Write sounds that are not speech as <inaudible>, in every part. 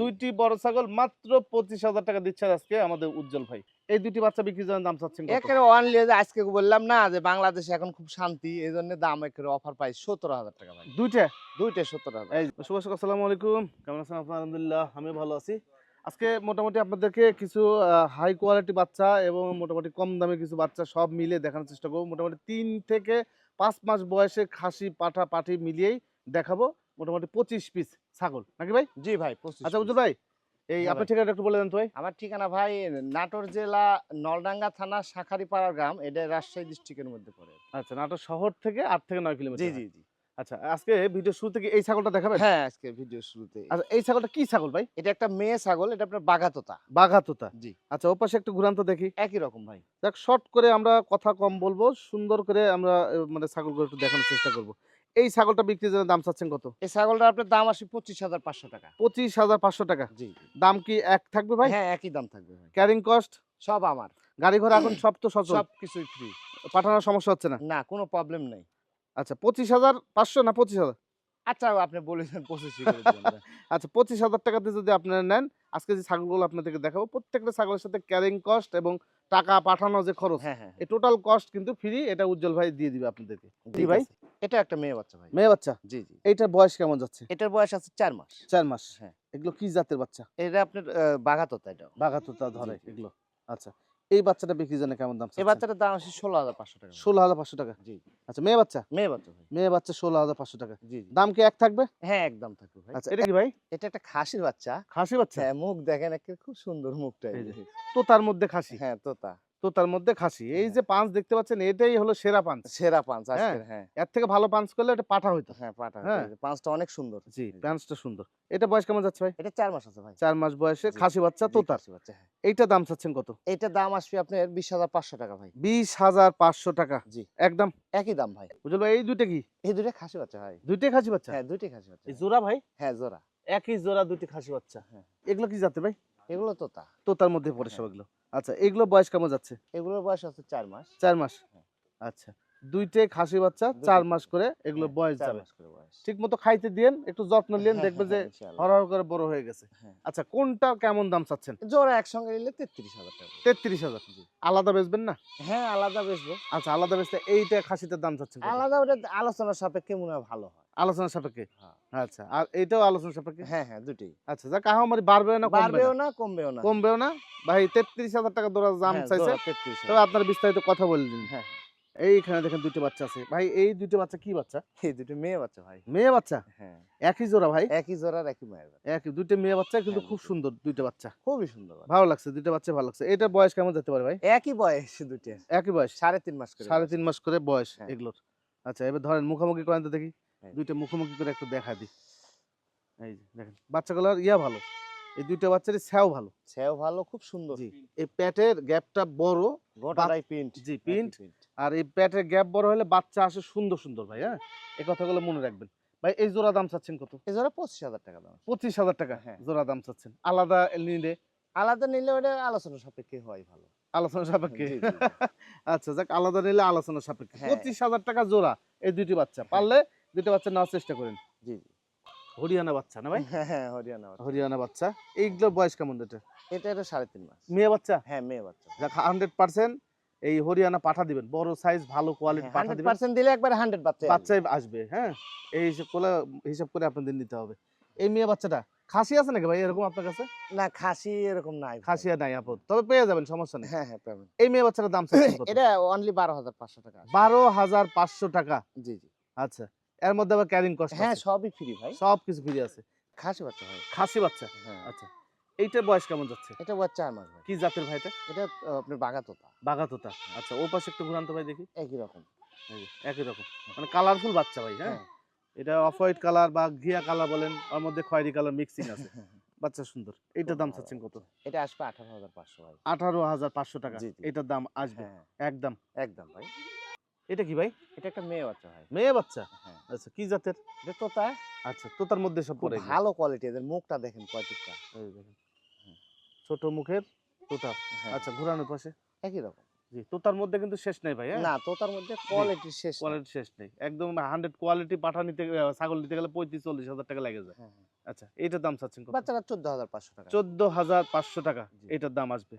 দুইটি বড় ছাগল মাত্র পঁচিশ হাজার টাকা দিচ্ছে আজকে আমাদের উজ্জ্বল ভাই। এই দুটি বাচ্চা বিক্রি জন্য দাম চাচ্ছেন একেবারে অনলি আজকে বললাম না যে বাংলাদেশে এখন খুব শান্তি এই জন্য দাম একেবারে অফার পাই সতেরো হাজার টাকা ভাই। দুইটা? দুইটা সত্তর হাজার। এই শুভ আসসালামু আলাইকুম। কেমন আছেন আপনার? আলহামদুলিল্লাহ আমি ভালো আছি। আজকে মোটামুটি আপনাদেরকে কিছু হাই কোয়ালিটি বাচ্চা এবং মোটামুটি কম দামে কিছু বাচ্চা সব মিলে দেখানোর চেষ্টা করব। মোটামুটি তিন থেকে পাঁচ মাস বয়সে খাসি পাঠা পাঠি মিলিয়েই দেখাবো। মোটামুটি পঁচিশ পিস ছাগল। নাকি ভাই? জি ভাই আচ্ছা। বুঝল ভাই এই হ্যাঁ আপনার ঠিকানা একটু বলে দেন তো ভাই। আমার ঠিকানা ভাই নাটোর জেলা নলডাঙ্গা থানা শাখারিপাড়া গ্রাম এটা রাজশাহী ডিস্ট্রিক্টের মধ্যে পড়ে। আচ্ছা নাটোর শহর থেকে আট থেকে নয় কিলোমিটার। জি জি জি। আচ্ছা আজকে ভিডিও শুরু থেকে এই ছাগলটা দেখাবেন? হ্যাঁ আজকে ভিডিও শুরুতে। আচ্ছা এই ছাগলটা কি ছাগল ভাই? এটা একটা মেয়ে ছাগল এটা আপনার বাঘাতোতা। জি। আচ্ছা একটু ঘুরান্ত দেখি। একই রকম ভাই। দেখ শর্ট করে আমরা কথা কম বলব সুন্দর করে আমরা মানে ছাগলগুলো একটু দেখানোর চেষ্টা করব। এই ছাগলটা বিক্রির জন্য দাম চাচ্ছেন কত? এই ছাগলটা আপনার দাম আসে পঁচিশ হাজার পাঁচশো টাকা। পঁচিশ হাজার পাঁচশো টাকা। জি। দাম কি এক থাকবে ভাই? হ্যাঁ একই দাম থাকবে ভাই। ক্যারিং কস্ট সব আমার। গাড়ি ঘোড়া এখন সব তো সচল। সব কিছুই ফ্রি পাঠানোর সমস্যা হচ্ছে না? না কোনো প্রবলেম নেই। আচ্ছা পঁচিশ হাজার পাঁচশো না পঁচিশ হাজার? আচ্ছা আপনি বলেছেন দিবেন <laughs> আচ্ছা পঁচিশ হাজার টাকাতে যদি আপনারা নেন আজকে যে ছাগলগুলো আপনাদেরকে দেখাবো প্রত্যেকটা ছাগলের সাথে ক্যারিং কস্ট এবং টাকা পাঠানো যে খরচ হ্যাঁ হ্যাঁ এই টোটাল কস্ট কিন্তু ফ্রি এটা উজ্জ্বল ভাই দিয়ে দিবে আপনাদেরকে। জি ভাই? এটা একটা মেয়ে বাচ্চা ভাই। মেয়ে বাচ্চা? জি জি। এটার বয়স কেমন যাচ্ছে? এটার বয়স আছে চার মাস। চার মাস। হ্যাঁ। এগুলো কি জাতের বাচ্চা? এটা আপনার বাঘাতোতা এটা বাঘাতোতা ধরে। এগুলো। আচ্ছা। এই বাচ্চাটা বিক্রির জন্য কেমন দাম এই বাচ্চাটার দাম আছে ষোলো হাজার পাঁচশো টাকা। ষোলো হাজার পাঁচশো টাকা। জি। আচ্ছা মেয়ে বাচ্চা? মেয়ে বাচ্চা মেয়ে বাচ্চা ষোলো হাজার পাঁচশো টাকা। জি দাম কি এক থাকবে? হ্যাঁ একদম থাকবে আচ্ছা এটা কি ভাই? এটা একটা খাসির বাচ্চা। খাসি বাচ্চা? হ্যাঁ মুখ দেখেন একটা খুব সুন্দর মুখটা এই যে। তোতার মধ্যে খাসি? হ্যাঁ তোতা। তোতার মধ্যে খাসি। এই যে পাঁচ দেখতে পাচ্ছেন এটাই হলো সেরা পাঁচ। সেরা পাঁচ হ্যাঁ। হ্যাঁ। এর থেকে ভালো পাঁচ করলে এটা পাঠা হইতো। হ্যাঁ পাটা হ্যাঁ। পাঁচটা অনেক সুন্দর। জি পাঁচটা সুন্দর। এটা বয়স কেমন যাচ্ছে ভাই? এটা চার মাস আছে ভাই। চার মাস বয়সে খাসি বাচ্চা বাচ্চা হ্যাঁ। এইটা দাম চাচ্ছেন কত? এটা দাম আসবে আপনার বিশ হাজার পাঁচশো টাকা ভাই। বিশ হাজার পাঁচশো টাকা। জি। একদম? একই দাম ভাই। বুঝলো এই দুইটা কি? এই দুটো খাসি বাচ্চা ভাই। দুইটাই খাসি বাচ্চা? হ্যাঁ দুইটাই খাসি বাচ্চা। জোড়া ভাই? হ্যাঁ জোড়া। একই জোড়া দুইটি খাসি বাচ্চা। হ্যাঁ। এগুলো কি জাতে ভাই? এগুলো তোতা। তোতার মধ্যে পড়ে হ্যাঁ। আচ্ছা এগুলো বয়স কেমন যাচ্ছে? এগুলোর বয়স আছে চার মাস। চার মাস? হ্যাঁ। আচ্ছা। দুইটাই খাসি বাচ্চা চার মাস করে এগুলো হ্যাঁ, বয়স যাবে। ঠিক মতো খাইতে দিয়েন একটু যত্ন নিলেন হ্যাঁ, দেখবে যে হ্যাঁ, ইনশাআল্লাহ। হরহর করে বড় হয়ে গেছে। আচ্ছা কোনটা কেমন দাম চাচ্ছেন? জোড়া একসঙ্গে নিলে তেত্রিশ হাজার টাকা। তেত্রিশ হাজার। আলাদা বেচবেন না? হ্যাঁ আলাদা বেচবো। আচ্ছা আলাদা বেচতে এইটা খাসিটার দাম চাচ্ছেন আলাদা ওটা আলোচনার সাপেক্ষে মনে হয় ভালো হয়। আলোচনা সাপেক্ষে। আচ্ছা আর এইটাও আলোচনা সাপেক্ষে? হ্যাঁ হ্যাঁ দুটোই আচ্ছা যাক আহামারি বাড়বে না কমবে বাড়বেও না না কমবেও না। কমবেও না? ভাই তেত্রিশ হাজার টাকা দোরা দাম চাইছে। জোড়া 33 তবে আপনার বিস্তারিত কথা বলে দিন। হ্যাঁ। এইখানে দেখেন দুটো বাচ্চা আছে। ভাই এই দুটো বাচ্চা কি বাচ্চা? এই দুটো মেয়ে বাচ্চা ভাই। মেয়ে বাচ্চা? হ্যাঁ। একই জোড়া ভাই? একই জোড়ার একই মায়ের বাচ্চা। এক দুটো মেয়ে বাচ্চা কিন্তু হ্যাঁ, খুব সুন্দর দুইটা বাচ্চা। খুবই সুন্দর ভালো লাগছে দুইটা বাচ্চা ভালো লাগছে। এটার বয়স কেমন যেতে পারে ভাই? একই বয়স দুটো একই বয়স? সাড়ে তিন মাস করে সাড়ে। তিন মাস করে বয়স হ্যাঁ। এগুলোর। আচ্ছা এবার ধরেন মুখোমুখি করেন তো দেখি। হ্যাঁ। দুইটা মুখোমুখি করে একটু দেখা দিই। এই যে দেখেন বাচ্চাগুলোর ইয়া ভালো। এই দুইটা বাচ্চারই স্যাও ভালো। ভালো খুব সুন্দর এই প্যাটের গ্যাপটা বড় গোটাটাই প্রিন্ট জি প্রিন্ট আর এই প্যাটের গ্যাপ বড় হলে বাচ্চা আসে সুন্দর সুন্দর ভাই হ্যাঁ? এই কথাগুলো মনে রাখবেন। ভাই এই জোড়া দাম চাচ্ছেন কত? এই জোড়া পঁচিশ হাজার টাকা দাম। পঁচিশ হাজার টাকা হ্যাঁ। জোড়া দাম চাচ্ছেন। আলাদা নিলে? আলাদা নিলে ওটা আলোচনা সাপেক্ষে হয় ভালো। আলোচনা সাপেক্ষে। <laughs> আচ্ছা যাক আলাদা নিলে আলোচনা সাপেক্ষে। হ্যাঁ। পঁচিশ হাজার টাকা জোড়া এই দুইটি বাচ্চা। পারলে দুইটা বাচ্চা নেওয়ার চেষ্টা করেন। জি। হরিয়ানা বাচ্চা না ভাই? হ্যাঁ হ্যাঁ হরিয়ানা হরিয়ানা বাচ্চা। এইগুলোর বয়স কেমন এটা এটা এটা সাড়ে তিন মাস। মেয়ে বাচ্চা? হ্যাঁ মেয়ে বাচ্চা। যাক হান্ড্রেড পার্সেন্ট এই হরিয়ানা পাঠা দিবেন। বড় সাইজ ভালো কোয়ালিটি পাঠা হান্ড্রেড দিবেন পার্সেন্ট দিলে একবার হান্ড্রেড বাচ্চা বাচ্চাই আসবে হ্যাঁ? এই হিসাব করে হিসাব করে আপনাদের নিতে হবে। এই মেয়ে বাচ্চাটা খাসি আছে নাকি ভাই এরকম আপনার কাছে? না খাসি এরকম নাই। খাসি নাই আপদ তবে পেয়ে যাবেন সমস্যা নেই। হ্যাঁ হ্যাঁ পাবেন এই মেয়ে বাচ্চাটার দাম এটা অনলি বারো হাজার পাঁচশো টাকা। বারো হাজার পাঁচশো টাকা। জি জি। আচ্ছা। এর মধ্যে আবার ক্যারিং কস্ট হ্যাঁ সবই ফ্রি ভাই। সব কিছু ফ্রি আছে। খাসি বাচ্চা ভাই খাসি বাচ্চা? হ্যাঁ। আচ্ছা। এইটার বয়স কেমন যাচ্ছে? এটা বয়স চার মাস ভাই। কি জাতের ভাই এটা? এটা আপনার বাগাতোতা। বাগাতোতা। আচ্ছা ও পাশে একটু ঘুরান্ত ভাই দেখি। একই রকম। একই রকম। মানে কালারফুল বাচ্চা ভাই হ্যাঁ? হ্যাঁ। এটা অফ হোয়াইট কালার বা ঘিয়া কালার বলেন ওর মধ্যে খয়েরি কালার মিক্সিং আছে। <laughs> বাচ্চা সুন্দর। এইটার দাম চাচ্ছেন কত? এটা আসবে আঠারো হাজার পাঁচশো ভাই। আঠারো হাজার পাঁচশো টাকা। এটার দাম আসবে। হ্যাঁ। একদম। একদম ভাই। এটা কি ভাই? এটা একটা মেয়ে বাচ্চা ভাই। মেয়ে বাচ্চা? হ্যাঁ। আচ্ছা কি জাতের? এটা তোতা। আচ্ছা তোতার মধ্যে সব পড়ে ভালো কোয়ালিটি এদের মুখটা দেখেন কয় এই দেখেন। ছোট মুখের তোতা। হ্যাঁ, আচ্ছা ঘুরানোর পাশে? একই রকম। জি তোতার মধ্যে কিন্তু শেষ নেই ভাই হ্যাঁ? না তোতার মধ্যে কোয়ালিটি শেষ কোয়ালিটি শেষ নেই। একদম হান্ড্রেড কোয়ালিটি পাঠা নিতে ছাগল নিতে গেলে পঁয়ত্রিশ চল্লিশ হাজার টাকা লেগে যায়। আচ্ছা এটার দাম চাচ্ছেন কত? বাচ্চারা চোদ্দ হাজার পাঁচশো টাকা। চোদ্দ হাজার পাঁচশো টাকা। এটার দাম আসবে।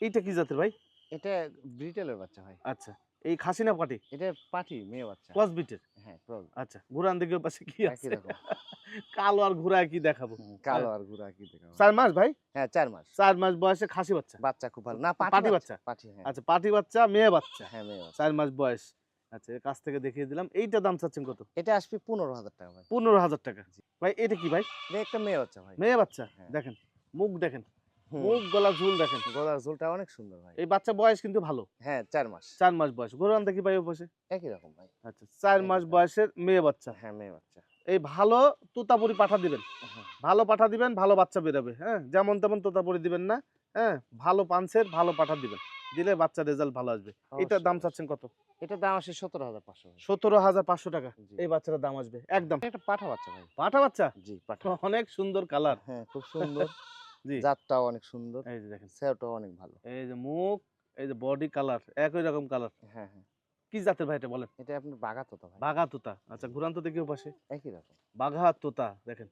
এইটা কি জাতের ভাই? এটা ব্রিটেলের বাচ্চা ভাই। আচ্ছা। এই খাসি না পাটি? এটা পাঠি মেয়ে বাচ্চা। ক্রস বিটের হ্যাঁ আচ্ছা ঘুরান দিকে পাশে কি আছে। কালো আর ঘুরায় কি দেখাবো? কালো আর গুড়া কি দেখা চার মাস ভাই? হ্যাঁ চার মাস। চার মাস বয়সে খাসি বাচ্চা? বাচ্চা খুব ভালো। না পাঠি বাচ্চা? পাঠি হ্যাঁ। আচ্ছা পাটি বাচ্চা মেয়ে বাচ্চা? হ্যাঁ মেয়ে চার মাস বয়স। আচ্ছা কাছ থেকে দেখিয়ে দিলাম। এইটা দাম চাচ্ছেন কত? এটা আসবে পনেরো হাজার টাকা ভাই। পনেরো হাজার টাকা। ভাই এটা কি ভাই? এটা একটা মেয়ে বাচ্চা ভাই। মেয়ে বাচ্চা? হ্যাঁ। দেখেন মুখ দেখেন। মুখ গলা ঝুল দেখেন। গলার ঝোলটা অনেক সুন্দর ভাই। এই বাচ্চা বয়স কিন্তু ভালো। হ্যাঁ চার মাস। চার মাস বয়স। দেখি ভাই বসে একই রকম ভাই। আচ্ছা চার মাস বয়সের মেয়ে বাচ্চা। হ্যাঁ মেয়ে বাচ্চা। এই ভালো তোতাপুরি পাঠা দিবেন। হ্যাঁ, ভালো পাঠা দিবেন ভালো বাচ্চা বেরোবে হ্যাঁ? যেমন তেমন তোতাপুরি দিবেন না হ্যাঁ? ভালো পানসের ভালো পাঠা দিবেন। দিলে বাচ্চা রেজাল্ট ভালো আসবে। এটার দাম চাচ্ছেন কত? এটার দাম আসে সতেরো হাজার পাঁচশো সতেরো হাজার পাঁচশো টাকা। এই বাচ্চাটার দাম আসবে একদম। এটা একটা পাঠা বাচ্চা ভাই। পাঠা বাচ্চা? জি পাঠা। অনেক সুন্দর কালার। হ্যাঁ খুব সুন্দর। <laughs> জাতটাও অনেক সুন্দর। এই যে দেখেন। সেওটাও অনেক ভালো। এই যে মুখ এই যে বডি কালার একই রকম কালার হ্যাঁ হ্যাঁ। কি জাতের ভাই এটা বলেন? এটা আপনার বাগাতো তো ভাই। বাঘা তোতা। আচ্ছা ঘুরান তো দেখি পাশে একই রকম। বাঘা তোতা দেখেন।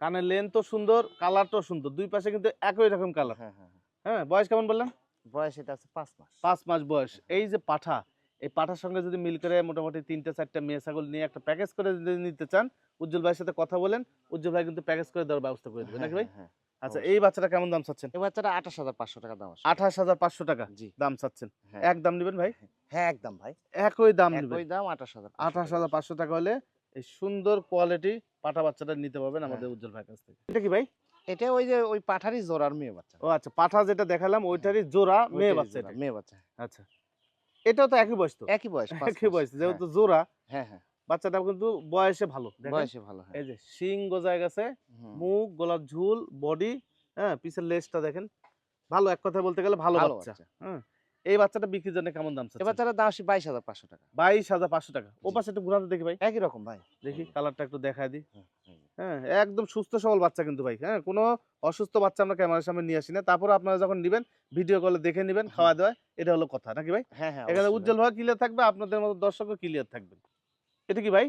কানের লেন তো সুন্দর কালারটাও সুন্দর। দুই পাশে কিন্তু একই রকম কালার হ্যাঁ হ্যাঁ হ্যাঁ। হ্যাঁ বয়স কেমন বললেন? বয়স এটা আছে পাঁচ মাস। পাঁচ মাস বয়স। এই যে পাঠা এই পাঠার সঙ্গে যদি মিল করে মোটামুটি তিনটা চারটা মেয়ে ছাগল নিয়ে একটা প্যাকেজ করে যদি নিতে চান উজ্জ্বল ভাইয়ের সাথে কথা বলেন উজ্জ্বল ভাই কিন্তু প্যাকেজ করে দেওয়ার ব্যবস্থা করে দেবে। নাকি ভাই? হ্যাঁ, হ্যাঁ, আচ্ছা এই বাচ্চাটা কেমন দাম চাচ্ছেন? এই বাচ্চাটা আঠাশ হাজার পাঁচশো টাকা দাম আঠাশ হাজার পাঁচশো টাকা জি। দাম চাচ্ছেন। হ্যাঁ। এক দাম নেবেন ভাই? হ্যাঁ একদম ভাই। একই দাম একই দাম আঠাশ হাজার আঠাশ হাজার পাঁচশো টাকা হলে এই সুন্দর কোয়ালিটি পাঠা বাচ্চাটা নিতে পারবেন আমাদের হ্যাঁ। উজ্জ্বল ভাইয়ের কাছ থেকে। এটা কি ভাই? এটা ওই যে ওই পাঠারই জোড়ার মেয়ে বাচ্চা। ও আচ্ছা পাঠা যেটা দেখালাম ওইটারই জোড়া মেয়ে বাচ্চা এটা। মেয়ে বাচ্চা। আচ্ছা এটাও তো একই বয়স তো? একই বয়স একই বয়স হ্যাঁ, যেহেতু জোড়া। হ্যাঁ হ্যাঁ। বাচ্চাটা কিন্তু বয়সে ভালো বয়সে ভালো হ্যাঁ। এই যে শিং গজায় গেছে মুখ গলার ঝুল বডি হ্যাঁ পিছের লেজটা দেখেন। ভালো এক কথা বলতে গেলে ভালো বাচ্চা হ্যাঁ। এই বাচ্চাটা বিক্রির জন্য কেমন দাম এই বাচ্চাটার দাম আসে বাইশ হাজার পাঁচশো টাকা। বাইশ হাজার পাঁচশো টাকা। ও পাশে একটু ঘুরাতে দেখি ভাই। একই রকম ভাই। দেখি। কালারটা একটু দেখায় দিই। হুম। হ্যাঁ একদম সুস্থ সবল বাচ্চা কিন্তু ভাই হ্যাঁ। কোনো অসুস্থ বাচ্চা আমরা ক্যামেরার সামনে নিয়ে আসি না। তারপর আপনারা যখন নেবেন ভিডিও কলে দেখে নেবেন। খাওয়া দাওয়া এটা হলো কথা নাকি ভাই? হ্যাঁ হ্যাঁ এখানে উজ্জ্বল ভাই। ক্লিয়ার থাকবে আপনাদের মতো দর্শকও ক্লিয়ার থাকবেন। এটা কি ভাই?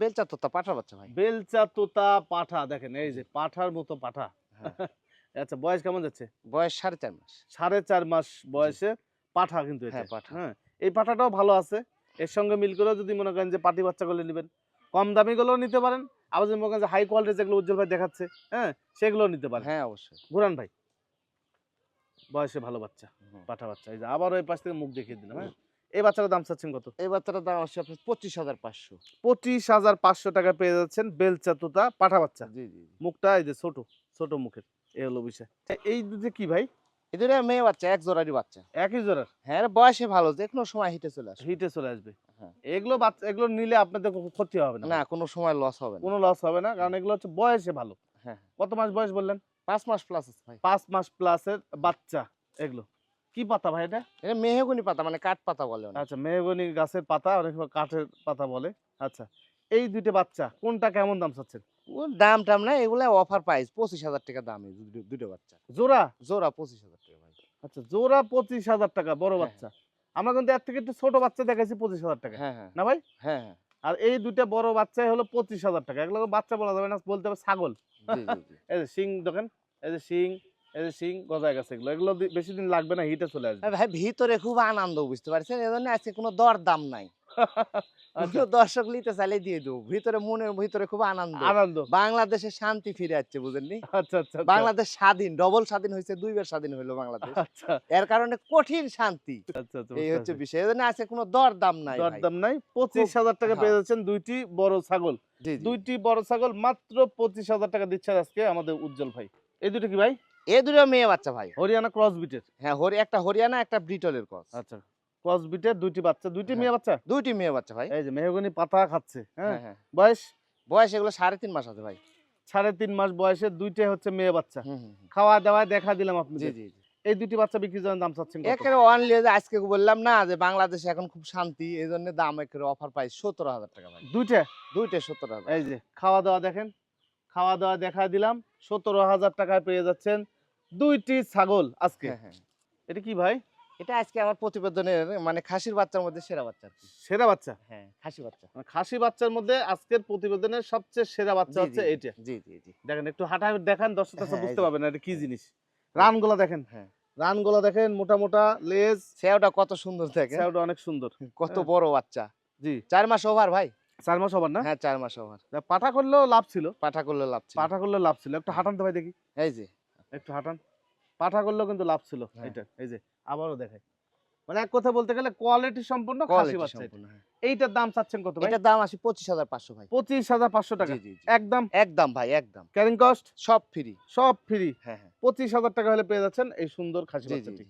বেলচা তোতা পাঠা বাচ্চা ভাই। বেলচা তোতা পাঠা দেখেন এই যে পাঠার মতো পাঠা। হ্যাঁ, <laughs> আচ্ছা বয়স কেমন যাচ্ছে? বয়স সাড়ে চার মাস। সাড়ে চার মাস বয়সে পাঠা কিন্তু এটা। হ্যাঁ, পাঠা। হ্যাঁ এই পাঠাটাও ভালো আছে। এর সঙ্গে মিল করে যদি মনে করেন যে পাটি বাচ্চা বাচ্চাগুলো নেবেন। কম দামি গুলোও নিতে পারেন। আবার যদি মনে করেন যে হাই কোয়ালিটি যেগুলো উজ্জ্বল ভাই দেখাচ্ছে হ্যাঁ সেগুলোও নিতে পারেন। হ্যাঁ অবশ্যই। ঘুরান ভাই। বয়সে ভালো বাচ্চা পাঠা বাচ্চা। এই যে আবার ওই পাশ থেকে মুখ দেখিয়ে দিলাম হ্যাঁ। এই বাচ্চাটার দাম চাচ্ছেন কত? এই বাচ্চাটার দাম আসছে আপনার পঁচিশ হাজার পাঁচশো। পঁচিশ হাজার পাঁচশো টাকা পেয়ে যাচ্ছেন বেলচা তোতা পাঠা বাচ্চা। জি জি। মুখটা এই যে ছোট ছোট মুখের এই হলো বিষয়। এই দুধে কি ভাই? মেয়ে বাচ্চা এক জোড়ারই বাচ্চা। একই জোড়ার? হ্যাঁ বয়সে ভালো যে কোনো সময় হিটে চলে আসে হিটে চলে আসবে। হ্যাঁ। এগুলো বাচ্চা এগুলো নিলে আপনাদের ক্ষতি হবে না। না কোনো সময় লস হবে না। কোনো লস হবে না কারণ এগুলো হচ্ছে বয়সে ভালো। হ্যাঁ কত মাস বয়স বললেন? পাঁচ মাস প্লাস ভাই। পাঁচ মাস প্লাসের বাচ্চা এগুলো। কি পাতা ভাই এটা? এটা মেহগুনি পাতা মানে কাঠ পাতা বলে আচ্ছা মেহগনি গাছের পাতা অনেক কাঠের পাতা বলে। আচ্ছা এই দুইটা বাচ্চা কোনটা কেমন দাম চাচ্ছেন? দাম টাম না এগুলা অফার প্রাইস পঁচিশ হাজার টাকা দাম দুটো- দুটো বাচ্চা। জোড়া? জোড়া পঁচিশ হাজার টাকা ভাই। আচ্ছা জোড়া পঁচিশ হাজার টাকা বড় হ্যাঁ, বাচ্চা। আমরা কিন্তু এর থেকে একটু ছোট বাচ্চা দেখাইছি পঁচিশ হাজার টাকা। হ্যাঁ হ্যাঁ। না ভাই? হ্যাঁ আর এই দুইটা বড় বাচ্চাই হলো পঁচিশ হাজার টাকা। এগুলো বাচ্চা বলা যাবে না বলতে হবে ছাগল। <laughs> এই যে শিং দেখেন এই যে শিং এই শিং গজায় গেছে এগুলো। এগুলো বেশি দিন লাগবে না হিটে চলে আসবে। ভাই ভিতরে খুব আনন্দ বুঝতে পারছেন? এজন্য আজকে কোনো দর দাম নাই। <laughs> আচ্ছা, দর্শক নিতে চাইলে দিয়ে দেবো। ভিতরে মনের ভিতরে খুব আনন্দ। আনন্দ। বাংলাদেশে শান্তি ফিরে যাচ্ছে বুঝেননি আচ্ছা আচ্ছা। বাংলাদেশ স্বাধীন ডবল স্বাধীন হয়েছে দুইবার স্বাধীন হইল বাংলাদেশ। আচ্ছা। এর কারণে কঠিন শান্তি। এই হচ্ছে বিষয়। এজন্য আজকে কোনো দর দাম নাই ভাই। দরদাম নাই। পঁচিশ হাজার টাকা হ্যাঁ। পেয়ে যাচ্ছেন দুইটি বড় ছাগল। দুইটি বড় ছাগল মাত্র পঁচিশ হাজার টাকা দিচ্ছে আজকে আমাদের উজ্জ্বল ভাই। এই দুটো কি ভাই? এ দুটো মেয়ে বাচ্চা ভাই হরিয়ানা ক্রস বিটের হ্যাঁ হরি একটা হরিয়ানা একটা ব্রিটলের কস আচ্ছা ক্রস বিটের দুইটি বাচ্চা দুইটি হ্যাঁ। মেয়ে বাচ্চা? দুইটি মেয়ে বাচ্চা ভাই। এই যে মেহগনি পাতা খাচ্ছে হ্যাঁ? হ্যাঁ হ্যাঁ। বয়স? বয়স এগুলো সাড়ে তিন মাস আছে ভাই। সাড়ে তিন মাস বয়সে দুইটাই হচ্ছে মেয়ে বাচ্চা। খাওয়া দাওয়ায় দেখা দিলাম আপনি জি জি এই দুটি বাচ্চা বিক্রি করার দাম চাচ্ছেন কত? একেবারে অনলি আজকে বললাম না যে বাংলাদেশে এখন খুব শান্তি এই জন্য দাম একেবারে অফার প্রাইস সতেরো হাজার টাকা ভাই। দুইটা? দুইটা সত্তর হাজার। এই যে খাওয়া দাওয়া দেখেন। খাওয়া দাওয়া দেখা দিলাম সতেরো হাজার টাকায় পেয়ে যাচ্ছেন দুইটি ছাগল আজকে। হ্যাঁ হ্যাঁ। এটা কি ভাই? এটা আজকে আমার প্রতিবেদনের মানে খাসির বাচ্চার মধ্যে সেরা বাচ্চা সেরা বাচ্চা? হ্যাঁ খাসি বাচ্চা। মানে খাসি বাচ্চার মধ্যে আজকের প্রতিবেদনের সবচেয়ে সেরা বাচ্চা হচ্ছে জি, এইটা। জি জি জি। দেখেন একটু হাঁটা দেখান দর্শক কাছে হ্যাঁ, বুঝতে। পারবেন না এটা কি জিনিস। রানগুলা দেখেন। হ্যাঁ। রানগুলা দেখেন মোটা মোটা লেজ। সেওটা কত সুন্দর দেখেন। স্যাউটা অনেক সুন্দর। কত। বড় বাচ্চা। জি। চার মাস ওভার ভাই। চার মাস ওভার না? হ্যাঁ চার মাস ওভার। পাঠা করলেও লাভ ছিল। পাঠা করলে লাভ ছিল। পাঠা করলেও লাভ ছিল। একটু হাঁটান তো ভাই দেখি। এই যে। একটু হাঁটান। পাঠা করলেও কিন্তু লাভ ছিল এটা এইটা এই যে আবারও দেখাই। মানে এক কথা বলতে গেলে কোয়ালিটি সম্পূর্ণ খাসি বাচ্চা এটা। হ্যাঁ। এইটার দাম চাচ্ছেন কত ভাই? এটার দাম আসি পঁচিশ হাজার পাঁচশো ভাই। পঁচিশ হাজার পাঁচশো টাকা। একদম? একদম ভাই একদম। ক্যারিং কস্ট সব ফ্রি সব ফ্রি হ্যাঁ হ্যাঁ। পঁচিশ হাজার টাকা হলে পেয়ে যাচ্ছেন এই সুন্দর খাসি বাচ্চাটি।